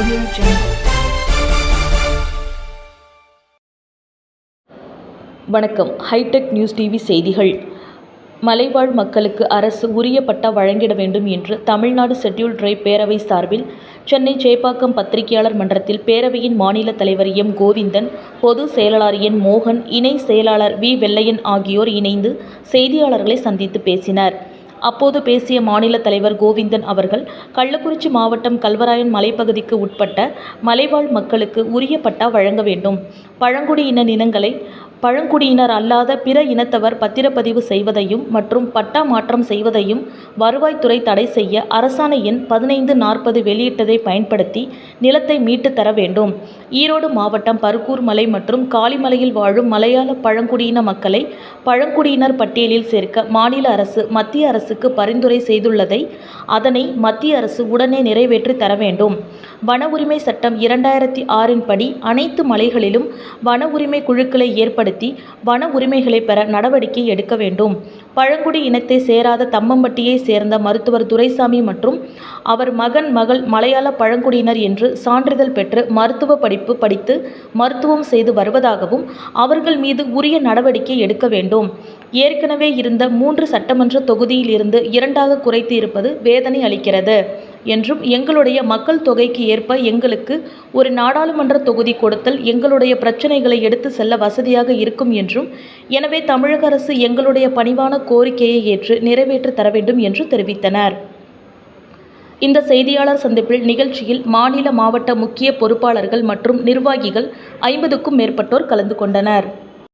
Audio Jungle. வணக்கம் hitech news TV செய்திகள். மலைவாழ் மக்களுக்கு அரசு உரிய பட்டா வழங்கிட வேண்டும் என்று தமிழ்நாடு ஷெட்யூல் டிரைப் பேரவை சார்பில் சென்னை சேப்பாக்கம் பத்திரிகையாளர் மன்றத்தில் பேரவையின் மாநில தலைவர் எம். கோவிந்தன் பொது செயலாளர் என். மோகன் இணை செயலாளர் வி. வெள்ளையன் ஆகியோர் இணைந்து செய்தியாளர்களை சந்தித்து பேசினர். அப்போது பேசிய மாநில தலைவர் கோவிந்தன் அவர்கள் கள்ளக்குறிச்சி மாவட்டம் கல்வராயன் மலைப்பகுதிக்கு உட்பட்ட மலைவாழ் மக்களுக்கு உரிய பட்டா வழங்க வேண்டும். பழங்குடியின இனங்களை பழங்குடியினர் அல்லாத பிற இனத்தவர் பத்திரப்பதிவு செய்வதையும் மற்றும் பட்டா மாற்றம் செய்வதையும் வருவாய்த்துறை தடை செய்ய அரசாணை எண் பதினைந்து நாற்பது வெளியிட்டதை பயன்படுத்தி நிலத்தை மீட்டு தர வேண்டும். ஈரோடு மாவட்டம் பருக்கூர் மலை மற்றும் காளிமலையில் வாழும் மலையாள பழங்குடியின மக்களை பழங்குடியினர் பட்டியலில் சேர்க்க மாநில அரசு மத்திய அரசுக்கு பரிந்துரை செய்துள்ளதை அதனை மத்திய அரசு உடனே நிறைவேற்றி தர வேண்டும். வன உரிமை சட்டம் இரண்டாயிரத்தி ஆறின் படி அனைத்து மலைகளிலும் வன உரிமை குழுக்களை ஏற்படுத்தி வன உரிமைகளை பெற நடவடிக்கை எடுக்க வேண்டும். பழங்குடி இனத்தை சேராத தம்மம்பட்டியை சேர்ந்த மருத்துவர் துரைசாமி மற்றும் அவர் மகன் மகள் மலையாள பழங்குடியினர் என்று சான்றிதழ் பெற்று மருத்துவ படிப்பு படித்து மருத்துவம் செய்து வருவதாகவும் அவர்கள் மீது உரிய நடவடிக்கை எடுக்க வேண்டும். ஏற்கனவே இருந்த மூன்று சட்டமன்ற தொகுதியில் இருந்து இரண்டாக குறைத்து இருப்பது வேதனை அளிக்கிறது. என்றும் எங்களுடைய மக்கள் தொகைக்கு ஏற்ப எங்களுக்கு ஒரு நாடாளுமன்ற தொகுதி கொடுத்தல் எங்களுடைய பிரச்சனைகளை எடுத்து செல்ல வசதியாக இருக்கும் என்றும் எனவே தமிழக அரசு எங்களுடைய பணிவான கோரிக்கையை ஏற்று நிறைவேற்றி தர வேண்டும் என்று தெரிவித்தனர். இந்த செய்தியாளர் சந்திப்பில் நிகழ்ச்சியில் மாநில மாவட்ட முக்கிய பொறுப்பாளர்கள் மற்றும் நிர்வாகிகள் ஐம்பதுக்கும் மேற்பட்டோர் கலந்து கொண்டனர்.